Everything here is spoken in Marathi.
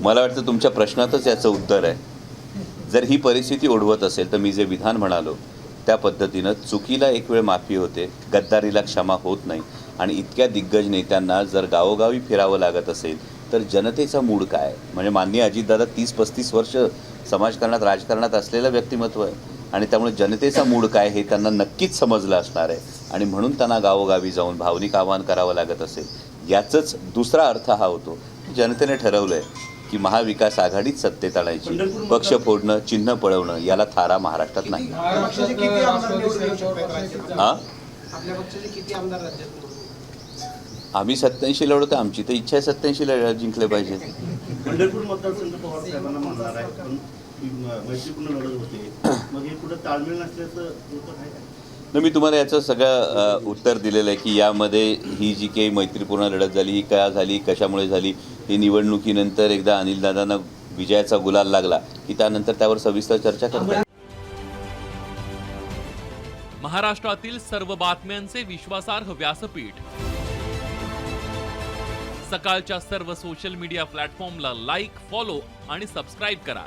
मला वाटतं तुमच्या प्रश्नातच याचं उत्तर आहे. जर ही परिस्थिती ओढवत असेल तर मी जे विधान म्हणालो त्या पद्धतीनं चुकीला एक वेळ माफी होते गद्दारीला क्षमा होत नाही. आणि इतक्या दिग्गज नेत्यांना जर गावोगावी फिरावं लागत असेल तर जनतेचा मूड काय? म्हणजे माननीय अजितदादा तीस पस्तीस वर्ष समाजकारणात राजकारणात असलेलं व्यक्तिमत्व आहे. आणि त्यामुळे जनतेचा मूड काय हे त्यांना नक्कीच समजलं असणार आहे. आणि म्हणून त्यांना गावोगावी जाऊन भावनिक आवाहन करावं लागत असेल. याचंच दुसरा अर्थ हा होतो जनतेने ठरवलं आहे की महाविकास आघाडीच सत्तेत आणायची. पक्ष फोडणं चिन्ह पळवणं याला थारा महाराष्ट्रात नाही. पक्षाचे किती आमदार निवडून येऊ शकतात राज्यात? हां आपल्या पक्षाचे किती आमदार राज्यात निवडून येऊ? आम्ही सत्याऐंशी लढवतो आमची तर इच्छा आहे सत्याऐंशी लढ जिंकले पाहिजे पंढरपूर मतदारसंघ पवार साहेबांना मानणार आहे मैत्रीपूर्ण लढत होते. हे ताळमेळ नसल्याचं मी तुम्हाला याचं सगळं उत्तर दिलेलं आहे की यामध्ये ही जी काही मैत्रीपूर्ण लढत झाली ही का झाली कशामुळे झाली ही निवडणुकीनंतर एकदा अनिलदादांना विजयाचा गुलाल लागला की त्यानंतर त्यावर सविस्तर चर्चा करता येईल. महाराष्ट्रातील सर्व बातम्यांचे विश्वासार्ह व्यासपीठ. सकाळच्या सर्व सोशल मीडिया प्लॅटफॉर्मला लाईक फॉलो आणि सबस्क्राईब करा.